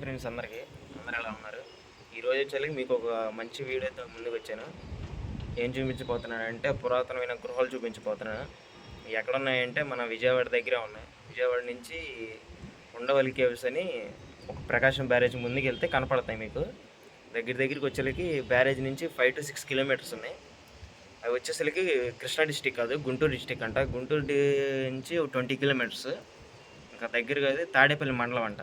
Friends అందరికీ. అందరు ఎలా ఉన్నారు? ఈరోజు వచ్చేసి మీకు ఒక మంచి వీడియోతో ముందుకు వచ్చాను. ఏం చూపించిపోతున్నానంటే పురాతనమైన గృహాలు చూపించిపోతున్నాను ఎక్కడున్నాయంటే ఎక్కడ ఉన్నాయంటే మన విజయవాడ దగ్గరే ఉన్నాయి. విజయవాడ నుంచి ఉండవల్లి కేవ్స్ అని ఒక ప్రకాశం బ్యారేజ్ ముందుకు వెళ్తే కనపడతాయి మీకు. దగ్గర దగ్గరికి వచ్చేసరికి బ్యారేజ్ నుంచి ఫైవ్ టు సిక్స్ కిలోమీటర్స్ ఉన్నాయి. అవి వచ్చేసరికి కృష్ణా డిస్టిక్ కాదు గుంటూరు డిస్టిక్ అంట. గుంటూరు నుంచి ట్వంటీ కిలోమీటర్స్ ఇంకా దగ్గరగా అది తాడేపల్లి మండలం అంట.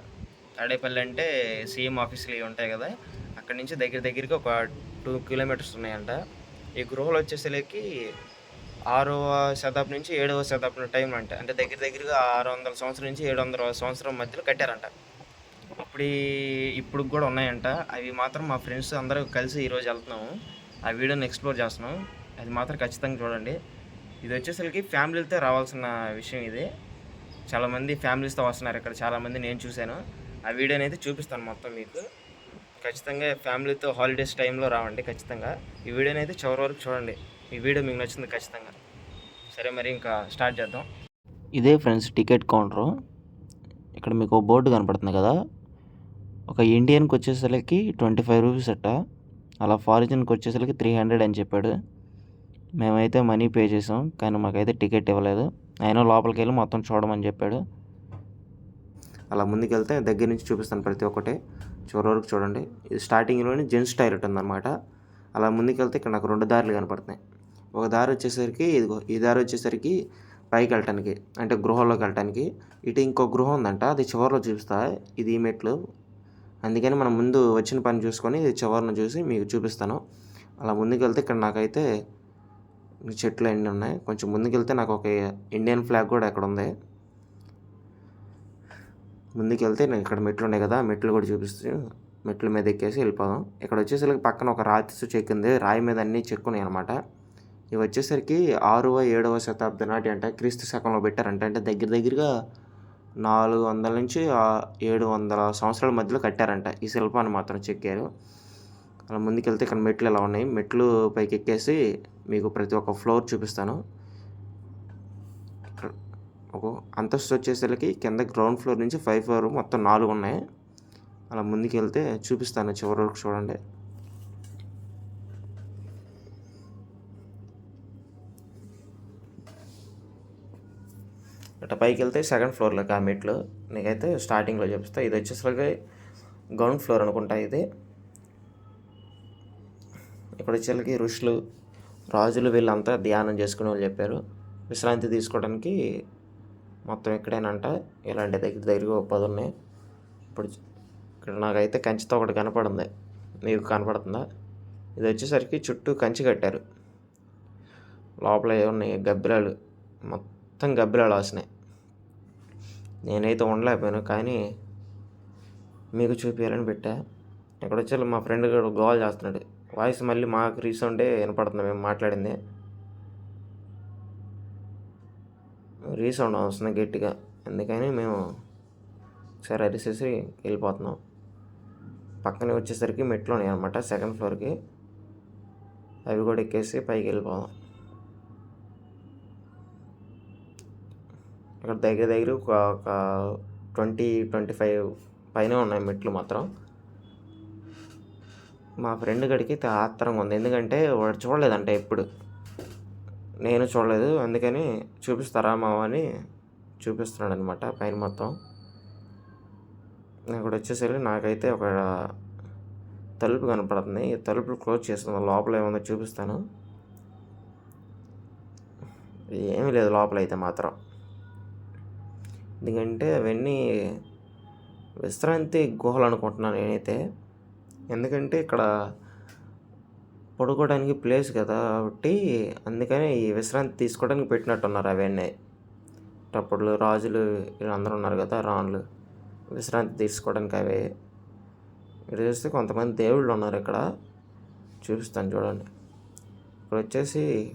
తాడేపల్లి అంటే సీఎం ఆఫీసులు ఇవి ఉంటాయి కదా అక్కడి నుంచి దగ్గర దగ్గరికి ఒక టూ కిలోమీటర్స్ ఉన్నాయంట. ఈ గృహలు వచ్చేసరికి ఆరవ శతాబ్దం నుంచి ఏడవ శతాబ్దం టైం అంట. అంటే దగ్గర దగ్గరగా ఆరు వందల సంవత్సరం నుంచి ఏడు వందల సంవత్సరం మధ్యలో కట్టారంట. అప్పుడు ఇప్పుడు కూడా ఉన్నాయంట. అవి మాత్రం మా ఫ్రెండ్స్ అందరూ కలిసి ఈరోజు వెళ్తున్నాము. ఆ వీడియోని ఎక్స్ప్లోర్ చేస్తున్నాం అది మాత్రం ఖచ్చితంగా చూడండి. ఇది వచ్చేసరికి ఫ్యామిలీలతో రావాల్సిన విషయం ఇది. చాలామంది ఫ్యామిలీస్తో వస్తున్నారు ఇక్కడ. చాలామంది నేను చూశాను. ఆ వీడియోని అయితే చూపిస్తాను మొత్తం మీకు. ఖచ్చితంగా ఫ్యామిలీతో హాలిడేస్ టైంలో రావండి ఖచ్చితంగా. ఈ వీడియోని అయితే చివరి వరకు చూడండి. ఈ వీడియో మీకు నచ్చింది ఖచ్చితంగా. సరే మరి ఇంకా స్టార్ట్ చేద్దాం. ఇదే ఫ్రెండ్స్ టికెట్ కౌంటరు. ఇక్కడ మీకు బోర్డు కనపడుతుంది కదా. ఒక ఇండియన్కి వచ్చేసరికి ట్వంటీ ఫైవ్ రూపీస్ అట్ట అలా ఫారిజన్కి వచ్చేసరికి త్రీ హండ్రెడ్ అని చెప్పాడు. మేమైతే మనీ పే చేసాం కానీ మాకైతే టికెట్ ఇవ్వలేదు. అయినా లోపలికి వెళ్ళి మొత్తం చూడమని చెప్పాడు. అలా ముందుకెళ్తే దగ్గర నుంచి చూపిస్తాను ప్రతి ఒక్కటే. చివరి వరకు చూడండి. ఇది స్టార్టింగ్లోనే జెంట్స్ టాయిలెట్ ఉందన్నమాట. అలా ముందుకెళ్తే ఇక్కడ నాకు రెండు దారులు కనపడుతున్నాయి. ఒక దారి వచ్చేసరికి ఇదిగో ఈ దారి వచ్చేసరికి పైకి వెళ్ళటానికి అంటే గృహంలోకి వెళ్ళటానికి. ఇటు ఇంకో గృహం ఉందంట అది చివరిలో చూపిస్తా. ఇది ఈ మెట్లు. అందుకని మనం ముందు వచ్చిన పని చూసుకొని ఇది చివరిని చూసి మీకు చూపిస్తాను. అలా ముందుకెళ్తే ఇక్కడ నాకైతే చెట్లు అన్నీ ఉన్నాయి. కొంచెం ముందుకెళ్తే నాకు ఒక ఇండియన్ ఫ్లాగ్ కూడా అక్కడ ఉంది. ముందుకెళ్తే నేను ఇక్కడ మెట్లు ఉన్నాయి కదా మెట్లు కూడా చూపిస్తూ మెట్ల మీద ఎక్కేసి వెళ్ళిపోదాం. ఇక్కడ వచ్చేసరికి పక్కన ఒక రాతి చెక్కింది రాయి మీద అన్నీ చెక్కున్నాయి అనమాట ఇవి వచ్చేసరికి ఆరవ ఏడవ శతాబ్దం నాటి అంటే క్రీస్తు శకంలో పెట్టారంట. అంటే దగ్గర దగ్గరగా నాలుగు వందల నుంచి ఏడు వందల సంవత్సరాల మధ్యలో కట్టారంట. ఈ శిల్పాన్ని మాత్రం చెక్కారు అలా ముందుకెళ్తే ఇక్కడ మెట్లు ఎలా ఉన్నాయి? మెట్లు పైకి ఎక్కేసి మీకు ప్రతి ఒక్క ఫ్లోర్ చూపిస్తాను. ఒక అంతస్తు వచ్చేసరికి కింద గ్రౌండ్ ఫ్లోర్ నుంచి ఫైవ్ ఫ్లోర్ మొత్తం నాలుగు ఉన్నాయి. అలా ముందుకు వెళ్తే చూపిస్తాను చివరి వరకు చూడండి. ఇట్లా పైకి వెళ్తే సెకండ్ ఫ్లోర్లో ఆ మెట్లు. నీకైతే స్టార్టింగ్లో చూపిస్తా. ఇది వచ్చేసరికి గ్రౌండ్ ఫ్లోర్ అనుకుంటా ఇది. ఇక్కడ వచ్చేసరికి ఋషులు రాజులు వీళ్ళంతా ధ్యానం చేసుకునే వాళ్ళు చెప్పారు. విశ్రాంతి తీసుకోవడానికి మొత్తం ఎక్కడేనంట ఇలాంటి దగ్గర దగ్గరగా పది ఉన్నాయి. ఇప్పుడు ఇక్కడ నాకైతే కంచితో ఒకటి కనపడింది. మీకు కనపడుతుందా? ఇది వచ్చేసరికి చుట్టూ కంచి కట్టారు. లోపల ఏమున్నాయి గబ్బిలాలు. మొత్తం గబ్బిలాలు వస్తున్నాయి నేనైతే ఉండలేకపోయాను కానీ మీకు చూపించాలని పెట్టా. ఇక్కడ వచ్చి మా ఫ్రెండ్ గారు గోల్ చేస్తున్నాడు. వాయిస్ మళ్ళీ మాకు రీసౌండే వినపడుతుంది మేము మాట్లాడింది. రీసౌండ్ వస్తుంది గట్టిగా. అందుకని మేము సరే అరిసేసి వెళ్ళిపోతున్నాం. పక్కనే వచ్చేసరికి మెట్లు ఉన్నాయి అనమాట సెకండ్ ఫ్లోర్కి. అవి కూడా ఎక్కేసి పైకి వెళ్ళిపోదాం. ఇక్కడ దగ్గర దగ్గర ఒక ఒక ట్వంటీ ట్వంటీ ఫైవ్ పైన ఉన్నాయి మెట్లు మాత్రం. మా ఫ్రెండ్ గడికి ఆత్రంగా ఉంది. ఎందుకంటే వాడు చూడలేదంట ఎప్పుడు. నేను చూడలేదు. అందుకని చూపిస్తారా మావ అని చూపిస్తున్నాడు అనమాట పైన మొత్తం. ఇక్కడ వచ్చేసరికి నాకైతే ఒక తలుపు కనపడుతుంది. ఈ తలుపులు క్లోజ్ చేస్తుంది లోపల ఏముందో చూపిస్తాను. ఏమీ లేదు లోపల అయితే మాత్రం. ఎందుకంటే అవన్నీ విశ్రాంతి గుహలు అనుకుంటున్నాను నేనైతే. ఎందుకంటే ఇక్కడ పడుకోవడానికి ప్లేస్ కదా కాబట్టి అందుకని ఈ విశ్రాంతి తీసుకోవడానికి పెట్టినట్టున్నారు అవన్నీ. అప్పుడు రాజులు వీళ్ళందరూ ఉన్నారు కదా రాణులు విశ్రాంతి తీసుకోవడానికి అవే. ఇక్కడ చూస్తే కొంతమంది దేవుళ్ళు ఉన్నారు ఇక్కడ. చూపిస్తాను చూడండి. ఇక్కడ వచ్చేసి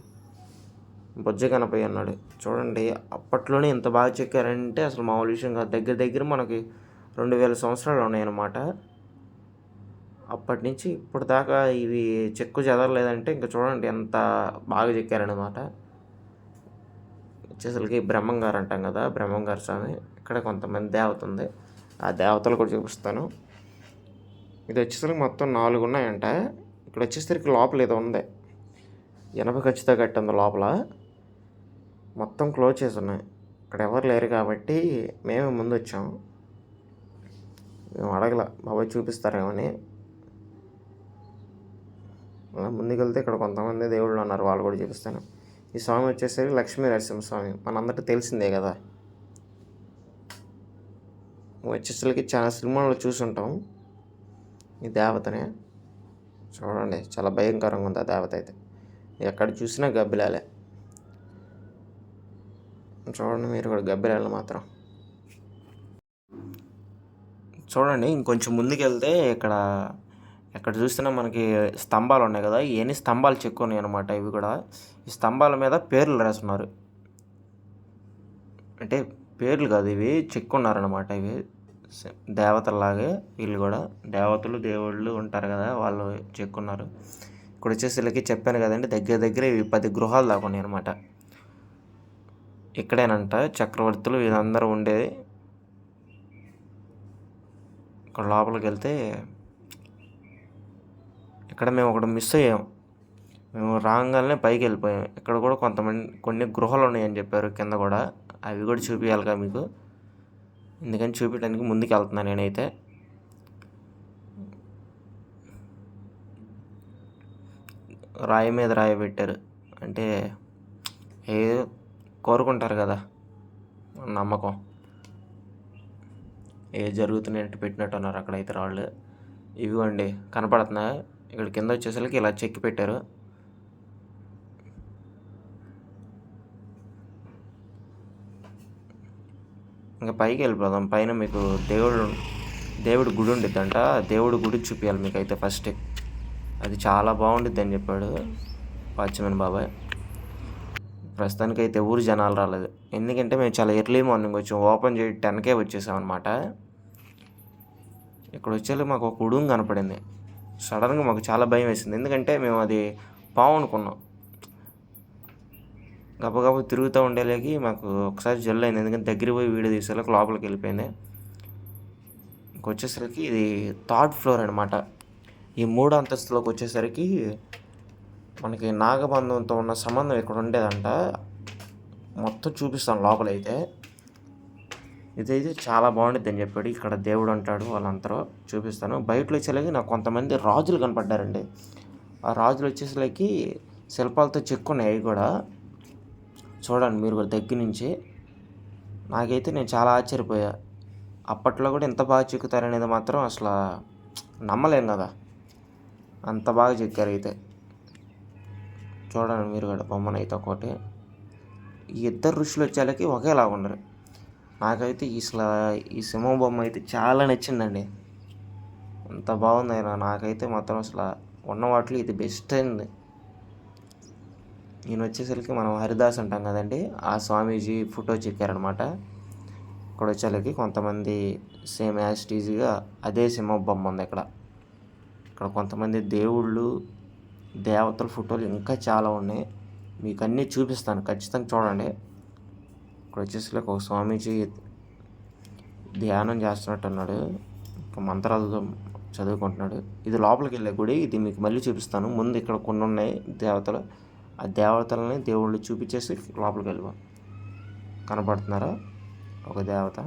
బొజ్జ కనపై అన్నాడు చూడండి అప్పట్లోనే ఇంత బాగా చెక్కారంటే అసలు మామూలు విషయం కాదు. దగ్గర దగ్గర మనకి రెండు వేల సంవత్సరాలు ఉన్నాయన్నమాట. అప్పటి నుంచి ఇప్పుడు దాకా ఇవి చెక్కు చెదరలేదంటే ఇంకా చూడండి ఎంత బాగా చెక్కారనమాట వచ్చేసరికి బ్రహ్మంగారు అంటాం కదా బ్రహ్మంగారు స్వామి. ఇక్కడ కొంతమంది దేవత ఉంది ఆ దేవతలు కూడా చూపిస్తాను. ఇది వచ్చేసరికి మొత్తం నాలుగు ఉన్నాయంట. ఇక్కడ వచ్చేసరికి లోపల ఏదో ఉంది. ఎనభై ఖర్చుతో కట్టింది లోపల. మొత్తం క్లోజ్ చేసి ఉన్నాయి ఇక్కడ ఎవరు లేరు కాబట్టి మేమే ముందు వచ్చాం మేము అడగల బాబాయ్ చూపిస్తారేమని అలా ముందుకెళ్తే ఇక్కడ కొంతమంది దేవుళ్ళు ఉన్నారు వాళ్ళు కూడా చూపిస్తాను. ఈ స్వామి వచ్చేసరికి లక్ష్మీ నరసింహస్వామి మనందరికీ తెలిసిందే కదా. వచ్చేసరికి చాలా సినిమాల్లో చూసుంటాం ఈ దేవతనే. చూడండి చాలా భయంకరంగా ఉంది ఆ దేవత అయితే. ఎక్కడ చూసినా గబ్బిలాలే. చూడండి మీరు కూడా గబ్బిలాలు మాత్రం. చూడండి ఇంకొంచెం ముందుకెళ్తే ఇక్కడ ఇక్కడ ఎక్కడ చూసినా మనకి స్తంభాలు ఉన్నాయి కదా ఇవన్నీ స్తంభాలు చెక్కు ఉన్నాయి అనమాట ఇవి కూడా. ఈ స్తంభాల మీద పేర్లు రాస్తున్నారు. అంటే పేర్లు కాదు ఇవి చెక్కున్నారనమాట ఇవి. స- దేవతల్లాగే వీళ్ళు కూడా. దేవతలు దేవుళ్ళు ఉంటారు కదా వాళ్ళు చెక్కున్నారు. ఇక్కడ వచ్చేసి వీళ్ళకి చెప్పాను కదండి దగ్గర దగ్గర ఇవి పది గృహాలు దాకా ఉన్నాయి అనమాట ఇక్కడేనంట చక్రవర్తులు వీళ్ళందరూ ఉండేది. ఇక్కడ లోపలికి వెళ్తే ఇక్కడ మేము ఒకటి మిస్ అయ్యాం. మేము రాగానే పైకి వెళ్ళిపోయాం. ఇక్కడ కూడా కొంతమంది కొన్ని గృహాలు ఉన్నాయని చెప్పారు కింద కూడా. అవి కూడా చూపించాలిగా మీకు. ఎందుకని చూపించడానికి ముందుకు వెళ్తున్నాను నేనైతే. రాయి మీద రాయి పెట్టారు. అంటే ఏదో కోరుకుంటారు కదా. నమ్మకం. ఏ జరుగుతున్నట్టు పెట్టినట్టు ఉన్నారు అక్కడైతే రాళ్ళు. ఇవిగోండి. కనపడుతున్నాయి? ఇక్కడ కింద వచ్చేసరికి ఇలా చెక్కి పెట్టారు. ఇంకా పైకి వెళ్ళిపోదాం. పైన మీకు దేవుడు దేవుడి గుడి ఉండిద్దంట. దేవుడి గుడి చూపించాలి మీకు అయితే ఫస్ట్ అది చాలా బాగుండిద్ది అని చెప్పాడు వాచ్మెన్ బాబాయ్. ప్రస్తుతానికి అయితే ఊరు జనాలు రాలేదు. ఎందుకంటే మేము చాలా ఎర్లీ మార్నింగ్ వచ్చాం. ఓపెన్ చేయి టెన్కే వచ్చేసాం అనమాట ఇక్కడ వచ్చేలా మాకు ఒక ఉడుం కనపడింది. సడన్గా మాకు చాలా భయం వేసింది ఎందుకంటే మేము అది పాము అనుకున్నాం. గబగబా తిరుగుతూ ఉండేలాగి మాకు ఒకసారి జల్లు అయింది. ఎందుకంటే దగ్గర పోయి వీడియో తీసేలాకి లోపలికి వెళ్ళిపోయింది. ఇంకొచ్చేసరికి ఇది థర్డ్ ఫ్లోర్ అనమాట ఈ మూడు అంతస్తులోకి వచ్చేసరికి మనకి నాగబంధంతో ఉన్న సంబంధం ఇక్కడ ఉండేదంట. మొత్తం చూపిస్తాను లోపలైతే. ఇదైతే చాలా బాగుంటుంది అని చెప్పాడు. ఇక్కడ దేవుడు అంటాడు వాళ్ళందరూ చూపిస్తాను. బయటలో వచ్చేలాగి నాకు కొంతమంది రాజులు కనపడ్డారండి. ఆ రాజులు వచ్చేసరికి శిల్పాలతో చెక్కున్నాయి అవి కూడా. చూడండి మీరు కూడా దగ్గర నుంచి. నాకైతే నేను చాలా ఆశ్చర్యపోయా. అప్పట్లో కూడా ఇంత బాగా చెక్కుతారనేది మాత్రం అసలు నమ్మలేం కదా. అంత బాగా చెక్కారు అయితే. చూడండి మీరు కూడా బొమ్మనైతే ఒకటి. ఈ ఇద్దరు ఋషులు వచ్చేళ్ళకి ఒకేలా ఉండరు నాకైతే అసలు ఈ సింహం బొమ్మ అయితే చాలా నచ్చిందండి. అంత బాగుందైనా నాకైతే మాత్రం అసలు ఉన్న వాటిలో ఇది బెస్ట్ అయింది నేను వచ్చేసరికి మనం హరిదాస్ అంటాం కదండి ఆ స్వామీజీ ఫోటో చెక్కారనమాట ఇక్కడ వచ్చేసరికి కొంతమంది సేమ్ యాస్టీజీగా అదే సింహ బొమ్మ ఉంది ఇక్కడ. ఇక్కడ కొంతమంది దేవుళ్ళు దేవతల ఫోటోలు ఇంకా చాలా ఉన్నాయి. మీకు అన్నీ చూపిస్తాను ఖచ్చితంగా చూడండి. ఇక్కడ వచ్చేసరికి ఒక స్వామీజీ ధ్యానం చేస్తున్నట్టు అన్నాడు ఒక మంత్రాలతో చదువుకుంటున్నాడు. ఇది లోపలికి వెళ్ళే గుడి. ఇది మీకు మళ్ళీ చూపిస్తాను. ముందు ఇక్కడ కొన్ని ఉన్నాయి దేవతలు. ఆ దేవతలని దేవుళ్ళు చూపించేసి లోపలికి వెళ్ళిపో కనపడుతున్నారా? ఒక దేవత.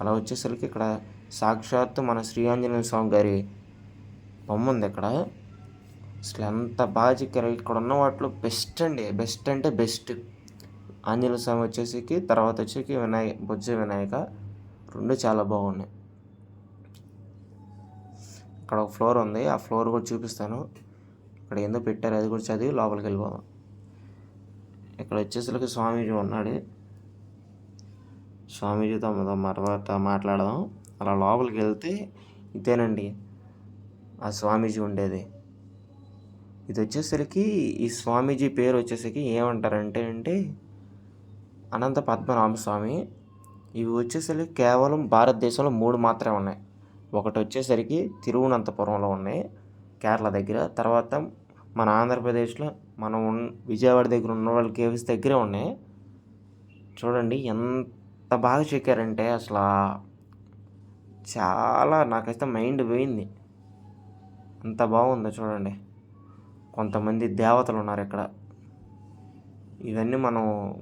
అలా వచ్చేసరికి ఇక్కడ సాక్షాత్తు మన శ్రీ ఆంజనేయ స్వామి గారి బొమ్మ ఉంది ఇక్కడ అసలు ఎంత బాగా చెక్కారు. ఇక్కడ ఉన్న వాటిలో బెస్ట్ అండి. బెస్ట్ అంటే బెస్ట్. ఆంజనేయ స్వామి వచ్చేసి తర్వాత వచ్చేసి వినాయక బుజ్జ వినాయక రెండు చాలా బాగున్నాయి. అక్కడ ఒక ఫ్లోర్ ఉంది ఆ ఫ్లోర్ కూడా చూపిస్తాను. ఇక్కడ ఏందో పెట్టారు అది కూడా చదివి లోపలికి వెళ్ళిపోదాం. ఇక్కడ వచ్చేసరికి స్వామీజీ ఉన్నాడు. స్వామీజీతో తర్వాత మాట్లాడదాం. అలా లోపలికి వెళ్తే ఇదేనండి ఆ స్వామీజీ ఉండేది. ఇది వచ్చేసరికి ఈ స్వామీజీ పేరు వచ్చేసరికి ఏమంటారంటే అంటే అనంత పద్మనాభస్వామి. ఇవి వచ్చేసరికి కేవలం భారతదేశంలో మూడు మాత్రమే ఉన్నాయి. ఒకటి వచ్చేసరికి తిరువనంతపురంలో ఉన్నాయి కేరళ దగ్గర. తర్వాత మన ఆంధ్రప్రదేశ్లో మనం ఉన్ విజయవాడ దగ్గర ఉన్న వాళ్ళ కేవ్స్ దగ్గరే ఉన్నాయి. చూడండి ఎంత బాగా చెక్కారంటే అసలు చాలా నాకైతే మైండ్ పోయింది. అంత బాగుందో చూడండి. కొంతమంది దేవతలు ఉన్నారు ఇక్కడ. ఇవన్నీ మనం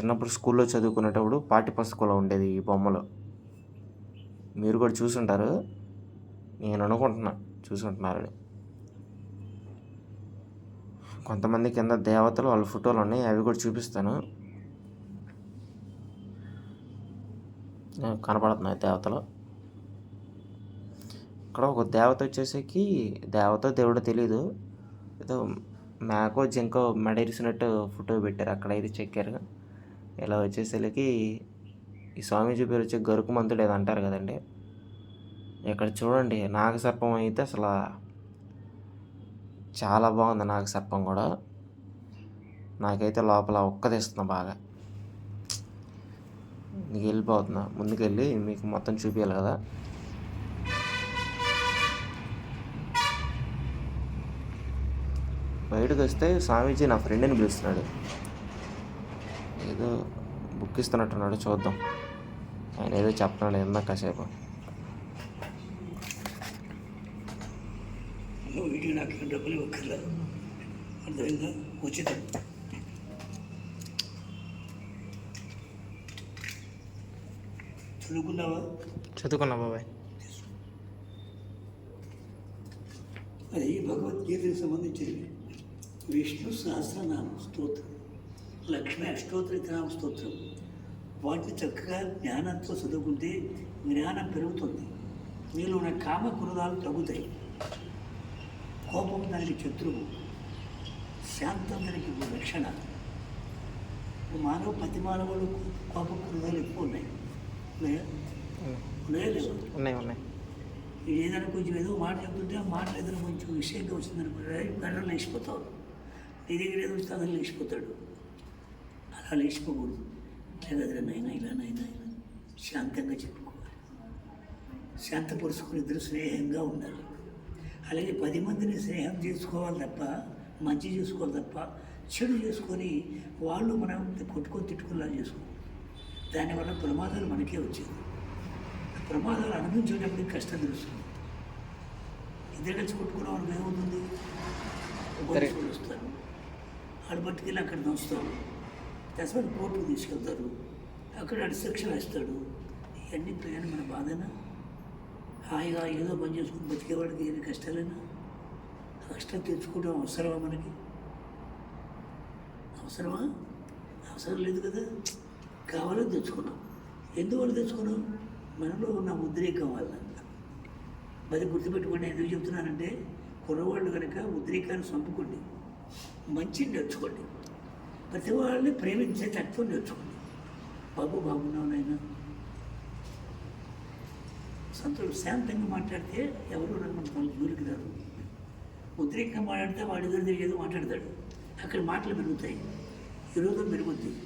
చిన్నప్పుడు స్కూల్లో చదువుకునేటప్పుడు పాఠ్య పుస్తకంలో ఉండేది ఈ బొమ్మలు. మీరు కూడా చూసుంటారు. నేను అనుకుంటున్నా చూసుంటున్నారని. కొంతమంది కింద దేవతలు వాళ్ళ ఫోటోలు ఉన్నాయి అవి కూడా చూపిస్తాను. కనపడుతున్నాయి దేవతలు? ఇక్కడ ఒక దేవత వచ్చేసరికి దేవత దేవుడో తెలీదు. ఏదో మేకో జింకో మెడరిసినట్టు ఫోటో పెట్టారు. అక్కడ అయితే చెక్కారు. ఇలా వచ్చేసరికి ఈ స్వామీజీ పేరు వచ్చి గరుకు మంతుడు ఏదో అంటారు కదండి. ఇక్కడ చూడండి నాగసర్పం అయితే అసలు చాలా బాగుంది నాగసర్పం కూడా. నాకైతే లోపల ఒక్కదిస్తున్నా బాగా. నీకు వెళ్ళిపోతున్నా. ముందుకెళ్ళి మీకు మొత్తం చూపించాలి కదా. బయటకు వస్తే స్వామీజీ నా ఫ్రెండ్ని పిలుస్తున్నాడు. ఏదో బుక్ ఇస్తున్నట్టున్నాడు చూద్దాం. ఆయన ఏదో చెప్తున్నాడు ఇందాక కాసేపు. నాకు డబ్బులు ఇవ్వక్కర్లేదు అర్థమైందా? ఉచితం. చదువుకున్నావా? చదువుకున్నా బాబాయ్. అది భగవద్గీతకు సంబంధించినవి. విష్ణు సహస్రనామ స్తోత్రం. లక్ష్మీ అష్టోత్తర నామ స్తోత్రం. వాటిని చక్కగా జ్ఞానంతో చదువుకుంటే జ్ఞానం పెరుగుతుంది. మీలో ఉన్న కామ క్రోధాలు తగ్గుతాయి. కోపం దానికి శత్రువు. శాంతం దానికి రక్షణ. మానవ ప్రతి మానవుడు కోప క్రోధాలు ఎక్కువ ఉన్నాయి. ఉన్నాయి? ఉన్నాయి ఏదైనా కొంచెం ఏదో మాట చెప్తుంటే ఆ మాట ఏదైనా కొంచెం విషయంగా వచ్చిందనుకుంటే గడ్డలు లేచిపోతావు. నీ దగ్గర ఏదో వస్తే అతను లేచిపోతాడు. అలా లేచిపోకూడదు లేకపోతే నైనా ఇలా నైనా ఇలా శాంతంగా చెప్పుకోవాలి. శాంతపరుచుకుని ఇద్దరు స్నేహంగా ఉండాలి. అలాగే పది మందిని స్నేహం చేసుకోవాలి తప్ప మంచి చేసుకోవాలి తప్ప చెడు చేసుకొని వాళ్ళు మనం కొట్టుకొని తిట్టుకునేలా చేసుకోవాలి దానివల్ల ప్రమాదాలు మనకే వచ్చేది. ప్రమాదాలు అనుభవించేటప్పుడు కష్టం తెలుస్తుంది. ఇద్దరు కలిసి కొట్టుకున్న వాళ్ళకి ఏమవుతుంది? పోలీసులు వస్తారు ఆడు పట్టుకెళ్ళి అక్కడ దోస్తారు దశపతి కోర్టుకు తీసుకెళ్తారు అక్కడ ఆడు ఇస్తాడు ఇవన్నీ ప్రయాణం మన బాధనా? హాయిగా ఏదో పని చేసుకుని బతికేవాడికి ఏమి కష్టాలేనా? కష్టం తెచ్చుకోవడం అవసరమా మనకి? అవసరమా? అవసరం లేదు కదా. కావాలని తెచ్చుకున్నాం. ఎందువల్ల తెచ్చుకున్నాం? మనలో ఉన్న ఉద్రేకం వల్ల. మరి గుర్తుపెట్టుకోండి ఎందుకు చెప్తున్నానంటే కుర్రవాళ్ళు కనుక ఉద్రేకాన్ని చంపుకోండి మంచిని నేర్చుకోండి. ప్రతి వాళ్ళని ప్రేమించే తత్వం నేర్చుకుంది. బాబు బాగున్నావునైనా నాయన సంతోషం శాంతంగా మాట్లాడితే ఎవరు నన్ను వాళ్ళు జోలికి రారు. ఉద్రేకంగా మాట్లాడితే వాడి దగ్గర ఏదో మాట్లాడతాడు. అక్కడ మాటలు పెరుగుతాయి. విరోధం పెరుగుద్ది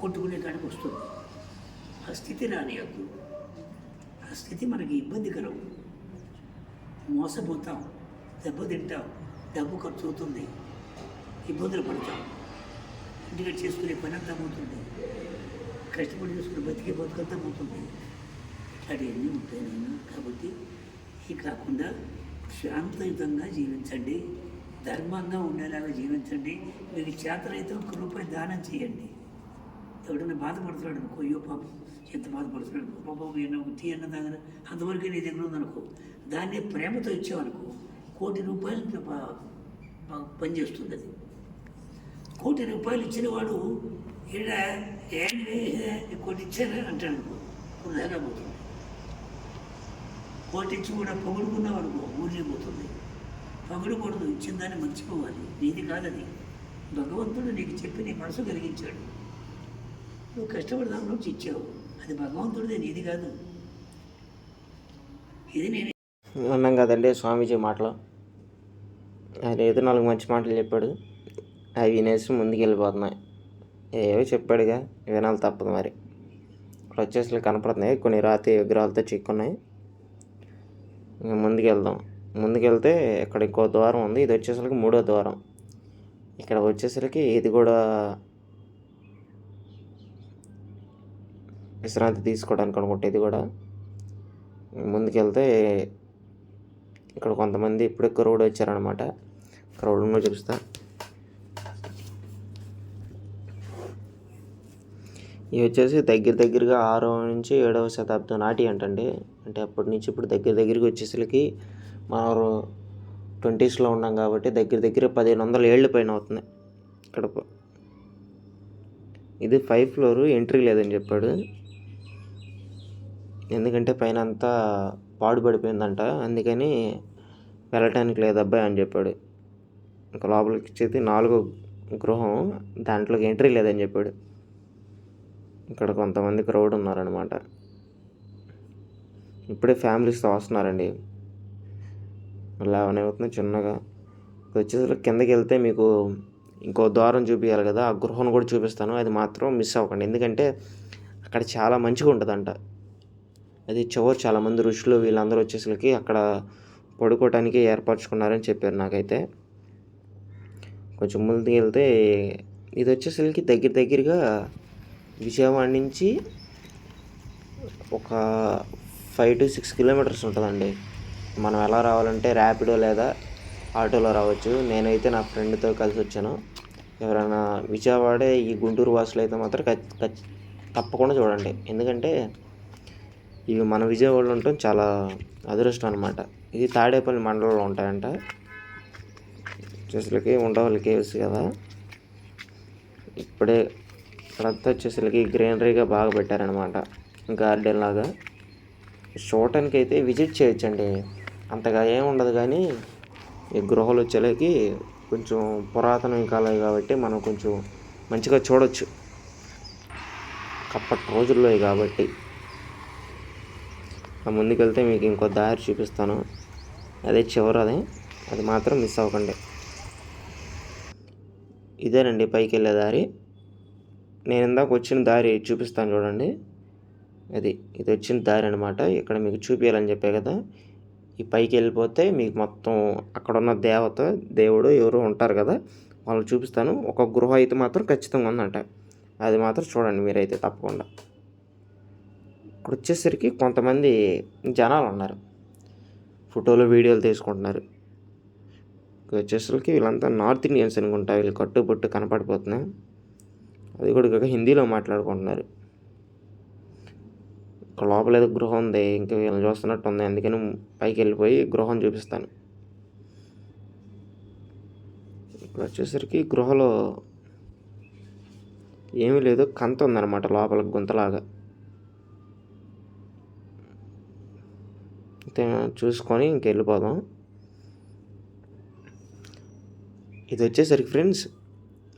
కొట్టుకునే కాడికి వస్తుంది. ఆ స్థితి రానియద్దు ఆ స్థితి మనకి ఇబ్బందికరం. మోసపోతాం. దెబ్బతింటాం. డబ్బు ఖర్చు అవుతుంది. ఇబ్బందులు పడతాం. ఇంటికి చేసుకునే పని అంతా పోతుంది కష్టపడి చేసుకుని బతికే బతుకంతా పోతుంది అన్నీ ఉంటాయి నేను కాబట్టి ఇవి కాకుండా శాంతయుతంగా జీవించండి. ధర్మంగా ఉండేలాగా జీవించండి. మీకు చేతనైతే ఒక రూపాయి దానం చేయండి. ఎవడన్నా బాధపడుతున్నాడు అనుకో అయ్యో పాపం ఎంత బాధపడుతున్నాడు పాపం ఎన్నో టీ అన్న దగ్గర అంతవరకే నీ దగ్గర ఉందనుకో దాన్ని ప్రేమతో ఇచ్చావనుకో కోటి రూపాయలు పనిచేస్తుంది అది. కోటి రూపాయలు ఇచ్చినవాడు ఈడ ఏంటి కోటి ఇచ్చారా అంటాడు. వృధాగా పోతుంది. కోటి ఇచ్చి కూడా పొగుడుకున్నావు అనుకో ఊరిలో పోతుంది. పొగడకూడదు ఇచ్చిన దాన్ని మర్చిపోవాలి. నీది కాదది. భగవంతుడు నీకు చెప్పి నీ మనసు కలిగించాడు. నువ్వు కష్టపడి దాని నుంచి ఇచ్చావు. అది భగవంతుడిదే నీది కాదు. ఇది నేను అన్నాం కదండి స్వామీజీ మాటలు. ఆయన ఏదో నాలుగు మంచి మాటలు చెప్పాడు. అవి వినేసి ముందుకు వెళ్ళిపోతున్నాయి ఏవో చెప్పాడుగా వినాలి తప్పదు మరి. ఇక్కడ వచ్చేసి కనపడుతున్నాయి. కొన్ని రాతి విగ్రహాలతో చిక్కున్నాయి. ఇంకా ముందుకు వెళ్దాం ముందుకెళ్తే ఇక్కడ ఇంకో ద్వారం ఉంది. ఇది వచ్చేసరికి మూడో ద్వారం. ఇక్కడ వచ్చేసరికి ఇది కూడా విశ్రాంతి తీసుకోవడానికి అనుకుంటే. ఇది కూడా ముందుకెళ్తే ఇక్కడ కొంతమంది ఇప్పుడే క్రౌడ్ వచ్చారనమాట క్రౌడ్ ఉన్నో ఇవి వచ్చేసి దగ్గర దగ్గరగా ఆరవ నుంచి ఏడవ శతాబ్దం నాటి అంటండి. అంటే అప్పటి నుంచి ఇప్పుడు దగ్గర దగ్గరికి వచ్చేసరికి మనం ట్వంటీస్లో ఉన్నాం కాబట్టి దగ్గర దగ్గర పదిహేను వందల ఏళ్ళు పైన అవుతుంది. ఇక్కడ ఇది ఫైవ్ ఫ్లోర్ ఎంట్రీ లేదని చెప్పాడు. ఎందుకంటే పైన అంతా పాడుపడిపోయిందంట. అందుకని వెళ్ళటానికి లేదు అబ్బాయి అని చెప్పాడు. ఇంకా లోపలికి వచ్చేది నాలుగో గృహం దాంట్లోకి ఎంట్రీ లేదని చెప్పాడు. ఇక్కడ కొంతమంది క్రౌడ్ ఉన్నారనమాట ఇప్పుడే ఫ్యామిలీస్తో వస్తున్నారండి. అలా అవుతుంది చిన్నగా. వచ్చేసరికి కిందకి వెళ్తే మీకు ఇంకో ద్వారం చూపించాలి కదా ఆ గృహను కూడా చూపిస్తాను. అది మాత్రం మిస్ అవ్వకండి. ఎందుకంటే అక్కడ చాలా మంచిగా ఉంటుందంట. అది చివరి చాలామంది ఋషులు వీళ్ళందరూ వచ్చేసరికి అక్కడ పడుకోవటానికి ఏర్పరచుకున్నారని చెప్పారు నాకైతే. కొంచెం ముందుకు వెళ్తే ఇది వచ్చేసరికి దగ్గర దగ్గరగా విజయవాడ నుంచి ఒక ఫైవ్ టు సిక్స్ కిలోమీటర్స్ ఉంటుందండి. మనం ఎలా రావాలంటే ర్యాపిడో లేదా ఆటోలో రావచ్చు. నేనైతే నా ఫ్రెండ్తో కలిసి వచ్చాను. ఎవరైనా విజయవాడే ఈ గుంటూరు వాసులు అయితే మాత్రం తప్పకుండా చూడండి. ఎందుకంటే ఇవి మన విజయవాడలో ఉండటం చాలా అదృష్టం అనమాట ఇది తాడేపల్లి మండలంలో ఉంటాయంట. వచ్చేసరికి ఉండవాళ్ళకి కేవ్స్ కదా. ఇప్పుడే ఇక్కడంతా వచ్చేసరికి గ్రీనరీగా బాగా పెట్టారనమాట. గార్డెన్ లాగా. చూడటానికి అయితే విజిట్ చేయొచ్చండి. అంతగా ఏం ఉండదు కానీ ఈ గృహాలు వచ్చేలకి కొంచెం పురాతన కాలం కాబట్టి మనం కొంచెం మంచిగా చూడొచ్చు. అప్పటి రోజుల్లో కాబట్టి. ఆ ముందుకెళ్తే మీకు ఇంకో దారి చూపిస్తాను. అదే చివరది అది. మాత్రం మిస్ అవ్వకండి. ఇదేనండి పైకి వెళ్ళే దారి. నేను ఇందాక వచ్చిన దారి చూపిస్తాను చూడండి. అది ఇది వచ్చిన దారి అనమాట ఇక్కడ మీకు చూపించాలని చెప్పే కదా. ఈ పైకి వెళ్ళిపోతే మీకు మొత్తం అక్కడ ఉన్న దేవత దేవుడు ఎవరు ఉంటారు కదా. వాళ్ళు చూపిస్తాను. ఒక గృహ అయితే మాత్రం ఖచ్చితంగా ఉందంట. అది మాత్రం చూడండి మీరైతే తప్పకుండా. ఇక్కడ వచ్చేసరికి కొంతమంది జనాలు ఉన్నారు. ఫోటోలు వీడియోలు తీసుకుంటున్నారు. వచ్చేసరికి వీళ్ళంతా నార్త్ ఇండియన్స్ అనుకుంటా. వీళ్ళు కట్టుబొట్టు కనపడిపోతున్నాయి. అది కూడా కాక హిందీలో మాట్లాడుకుంటున్నారు. ఇక్కడ లోపల ఏదో గృహం ఉంది ఇంకా వీళ్ళని చూస్తున్నట్టు ఉంది అందుకని పైకి వెళ్ళిపోయి గృహం చూపిస్తాను. ఇక్కడ వచ్చేసరికి గృహలో ఏమీ లేదు కంత ఉందన్నమాట లోపల గుంతలాగా. చూసుకొని ఇంక వెళ్ళిపోదాం. ఇది వచ్చేసరికి ఫ్రెండ్స్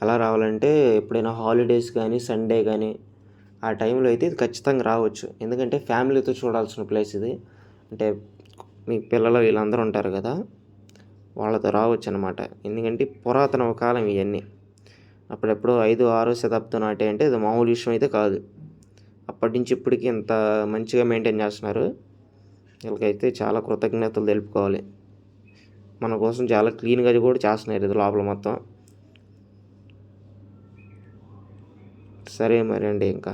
అలా రావాలంటే ఎప్పుడైనా హాలిడేస్ కానీ సండే కానీ ఆ టైంలో అయితే ఇది ఖచ్చితంగా రావచ్చు. ఎందుకంటే ఫ్యామిలీతో చూడాల్సిన ప్లేస్ ఇది. అంటే మీ పిల్లలు వీళ్ళందరూ ఉంటారు కదా వాళ్ళతో రావచ్చు అనమాట ఎందుకంటే పురాతన కాలం ఇవన్నీ అప్పుడెప్పుడు ఐదు ఆరో శతాబ్దం నాటే అంటే ఇది మామూలు విషయం అయితే కాదు. అప్పటి నుంచి ఇప్పటికి ఇంత మంచిగా మెయింటైన్ చేస్తున్నారు. వీళ్ళకైతే చాలా కృతజ్ఞతలు తెలుపుకోవాలి. మన కోసం చాలా క్లీన్గా కూడా చేస్తున్నారు ఇది లోపల మొత్తం. సరే మరి అండి ఇంకా.